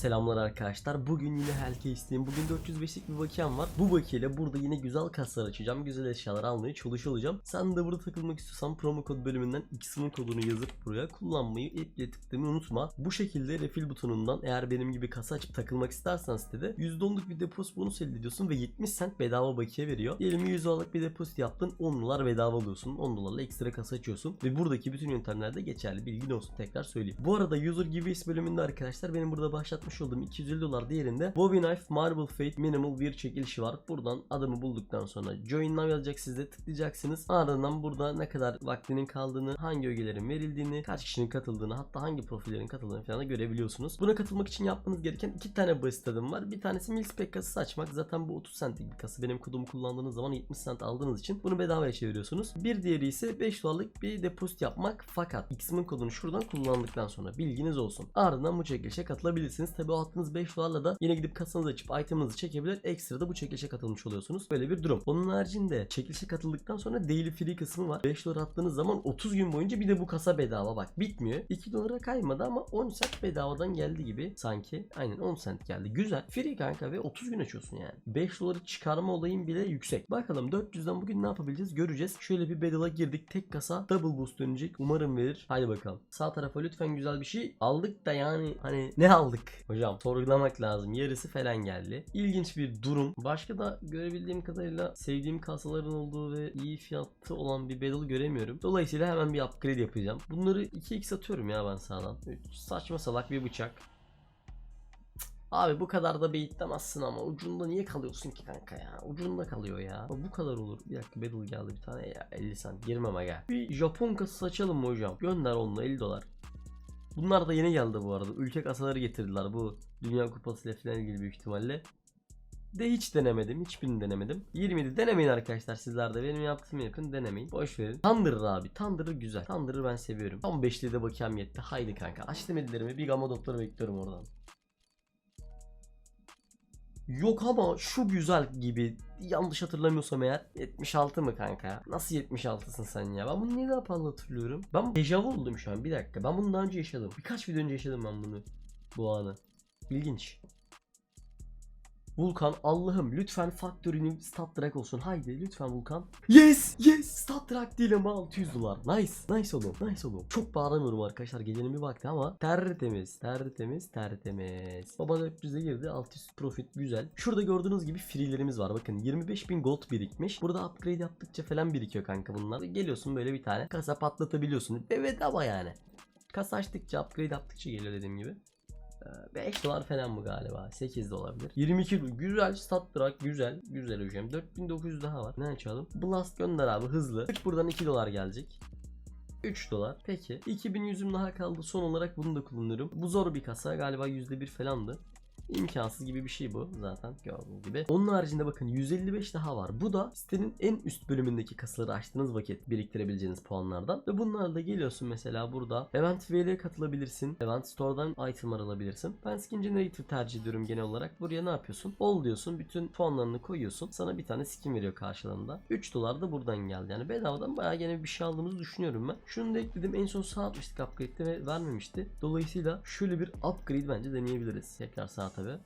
selamlar arkadaşlar. Bugün yine Hellcase'deyim. Bugün 405'lik bir bakiyem var. Bu bakiyeyle burada yine güzel kaslar açacağım. Güzel eşyalar almaya çalışıyor olacağım. Sen de burada takılmak istiyorsan promo kod bölümünden X'inin kodunu yazıp buraya kullanmayı app'le tıklamayı unutma. Bu şekilde refill butonundan eğer benim gibi kasa açıp takılmak istersen sitede %10'luk bir depozit bonus elde ediyorsun ve 70 cent bedava bakiye veriyor. Diyelim 100 dolarlık bir depozit yaptın 10 dolar bedava alıyorsun. 10 dolarla ekstra kasa açıyorsun ve buradaki bütün yöntemlerde geçerli. Bilgin olsun tekrar söyleyeyim. Bu arada user giveaways bölümünde arkadaşlar benim burada başlatmış olduğum 250 dolar değerinde Bobby Knife Marble Fate Minimal bir çekilişi var. Buradan adımı bulduktan sonra Join Now yazacak sizde tıklayacaksınız. Ardından burada ne kadar vaktinin kaldığını, hangi ögelerin verildiğini, kaç kişinin katıldığını hatta hangi profillerin katıldığını falan da görebiliyorsunuz. Buna katılmak için yapmanız gereken iki tane basit adım var. Bir tanesi Milspec kasası açmak. Zaten bu 30 centlik bir kasa. Benim kodumu kullandığınız zaman 70 cent aldığınız için bunu bedavaya çeviriyorsunuz. Bir diğeri ise 5 dolarlık bir depozit yapmak. Fakat X'imin kodunu şuradan kullandıktan sonra bilginiz olsun. Ardından bu çekilişe katılabilirsiniz. Tabi o attığınız 5 dolarla da yine gidip kasanızı açıp itemınızı çekebilir. Ekstra da bu çekilişe katılmış oluyorsunuz. Böyle bir durum. Onun haricinde çekilişe katıldıktan sonra daily free kısmı var. 5 dolar attığınız zaman 30 gün boyunca bir de bu kasa bedava. Bak bitmiyor. 2 dolara kaymadı ama 10 cent bedavadan geldi gibi sanki. Aynen 10 cent geldi. Güzel. Free kanka ve 30 gün açıyorsun yani. 5 doları çıkarma olayın bile yüksek. Bakalım 400'den bugün ne yapabileceğiz göreceğiz. Şöyle bir battle'a girdik. Tek kasa double boost dönecek. Umarım verir. Haydi bakalım. Sağ tarafa lütfen güzel bir şey. Aldık da yani hani ne aldık? Hocam sorgulamak lazım. Yarısı falan geldi. İlginç bir durum. Başka da görebildiğim kadarıyla sevdiğim kasaların olduğu ve iyi fiyatlı olan bir battle göremiyorum. Dolayısıyla hemen bir upgrade yapacağım. Bunları 2x atıyorum ya ben sağdan. Saçma salak bir bıçak. Abi bu kadar da beyitlemezsin ama ucunda niye kalıyorsun ki kanka ya? Ucunda kalıyor ya. Bu kadar olur. Bir dakika battle geldi bir tane ya 50 cent. Girmem aga. Bir Japon kasası açalım mı hocam? Gönder onunla 50 dolar. Bunlar da yeni geldi bu arada. Ülke kasaları getirdiler bu Dünya Kupası ile falan ilgili büyük ihtimalle. De hiç denemedim. Hiçbirini denemedim. 27 denemeyin arkadaşlar sizler de. Benim yaptığımı yapın denemeyin. Boş verin. Thunderer abi. Thunderer güzel. Thunderer ben seviyorum. Tam 5'li de bakiyem yetti. Haydi kanka. Açtım ellerimi. Bir gamma doktoru bekliyorum oradan. Yok ama şu güzel gibi yanlış hatırlamıyorsam eğer 76 mı kanka? Nasıl 76'sın sen ya? Ben bunu niye daha hatırlıyorum? Ben dejavu oldum şu an bir dakika. Ben bunu daha önce yaşadım. Birkaç video önce yaşadım ben bunu. Bu anı. İlginç. Vulkan Allah'ım lütfen faktörünün stat drag olsun. Haydi lütfen Vulkan. Yes! Yes! Stat drag değil ama 600 dolar. Nice. Nice oğlum. Nice oğlum. Çok bağıramıyorum arkadaşlar. Gecenin bir vakti ama tertemiz. Tertemiz. Tertemiz. Baba 400'e girdi. 600 profit güzel. Şurada gördüğünüz gibi free'lerimiz var. Bakın 25.000 gold birikmiş. Burada upgrade yaptıkça falan birikiyor kanka bunlar. Geliyorsun böyle bir tane kasa patlatabiliyorsun. Ve bedava yani. Kasa açtıkça upgrade yaptıkça geliyor dediğim gibi. Ee, 5 dolar falan mı galiba? 8 de olabilir. 22 do- güzel stat drag güzel. Güzel hocam. 4900 daha var. Ne açalım? Blast gönder abi hızlı. 3 buradan 2 dolar gelecek. 3 dolar. Peki. 2100'üm daha kaldı. Son olarak bunu da kullanıyorum. Bu zor bir kasa. Galiba %1 falandı. İmkansız gibi bir şey bu zaten gördüğünüz gibi. Onun haricinde bakın 155 daha var. Bu da sitenin en üst bölümündeki kasaları açtığınız vakit biriktirebileceğiniz puanlardan. Ve bunlarla geliyorsun mesela burada Event üyeliğe katılabilirsin. Event Store'dan itemlar alabilirsin. Ben Skin Generator tercih ediyorum genel olarak. Buraya ne yapıyorsun? Ol diyorsun. Bütün puanlarını koyuyorsun. Sana bir tane skin veriyor karşılığında. 3 dolar da buradan geldi. Yani bedavadan bayağı gene bir şey aldığımızı düşünüyorum ben. Şunu da ekledim. En son sağ atmıştık upgrade'de ve vermemişti. Dolayısıyla şöyle bir upgrade bence deneyebiliriz. Tekrar sağ tabi.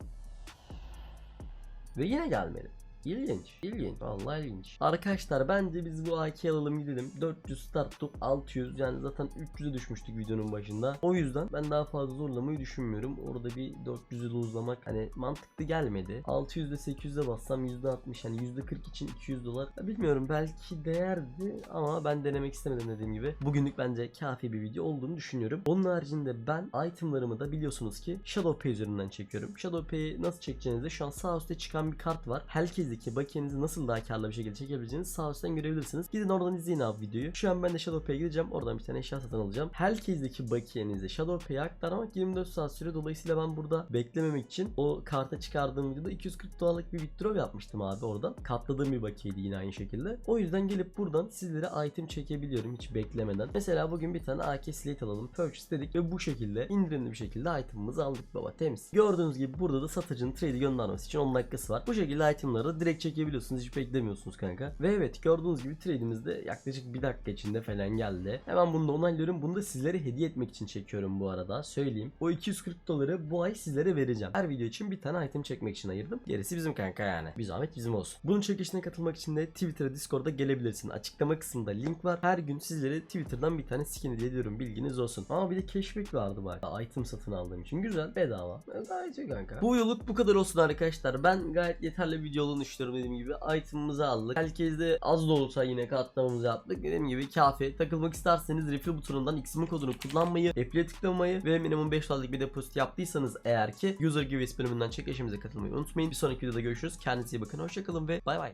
Ve yine gelmedi. İlginç. İlginç. Vallahi ilginç. Arkadaşlar bence biz bu AK alalım gidelim. 400 start top 600 yani zaten 300'e düşmüştük videonun başında. O yüzden ben daha fazla zorlamayı düşünmüyorum. Orada bir 400'ü lozlamak hani mantıklı gelmedi. 600'de 800'e bassam %60 yani %40 için 200 dolar. Ya bilmiyorum belki değerdi ama ben denemek istemedim dediğim gibi. Bugünlük bence kafi bir video olduğunu düşünüyorum. Onun haricinde ben itemlarımı da biliyorsunuz ki ShadowPay üzerinden çekiyorum. ShadowPay'i nasıl çekeceğinizde şu an sağ üstte çıkan bir kart var. Herkesteki bakiyenizi nasıl daha karlı bir şekilde çekebileceğinizi sağ üstten görebilirsiniz. Gidin oradan izleyin abi videoyu. Şu an ben de ShadowPay'e gideceğim. Oradan bir tane eşya satın alacağım. Herkesteki bakiyenizi ShadowPay'e aktarmak 24 saat süre. Dolayısıyla ben burada beklememek için o karta çıkardığım videoda 240 dolarlık bir withdraw yapmıştım abi oradan. Katladığım bir bakiyeydi yine aynı şekilde. O yüzden gelip buradan sizlere item çekebiliyorum hiç beklemeden. Mesela bugün bir tane AK Slate alalım. Purchase dedik ve bu şekilde indirimli bir şekilde itemımızı aldık baba temiz. Gördüğünüz gibi burada da satıcının trade'i göndermesi için 10 dakikası var. Bu şekilde itemları direkt çekebiliyorsunuz. Hiç beklemiyorsunuz kanka. Ve evet gördüğünüz gibi trade'imiz yaklaşık bir dakika içinde falan geldi. Hemen bunu da onaylıyorum. Bunu da sizlere hediye etmek için çekiyorum bu arada. Söyleyeyim. O 240 doları bu ay sizlere vereceğim. Her video için bir tane item çekmek için ayırdım. Gerisi bizim kanka yani. Bir zahmet bizim olsun. Bunun çekişine katılmak için de Twitter'a Discord'a gelebilirsin. Açıklama kısmında link var. Her gün sizlere Twitter'dan bir tane skin hediye ediyorum. Bilginiz olsun. Ama bir de cashback vardı bak. Item satın aldığım için. Güzel. Bedava. Gayet iyi kanka. Bu yoluk bu kadar olsun arkadaşlar. Ben gayet yeterli bir video düşünüyorum dediğim gibi. Item'ımızı aldık. Herkes de az da olsa yine katlamamızı yaptık. Dediğim gibi kafi. Takılmak isterseniz refill butonundan X'imin kodunu kullanmayı, app'le tıklamayı ve minimum 5 dolarlık bir depozit yaptıysanız eğer ki user giveaways bölümünden çekilişimize katılmayı unutmayın. Bir sonraki videoda görüşürüz. Kendinize iyi bakın. Hoşçakalın ve bay bay.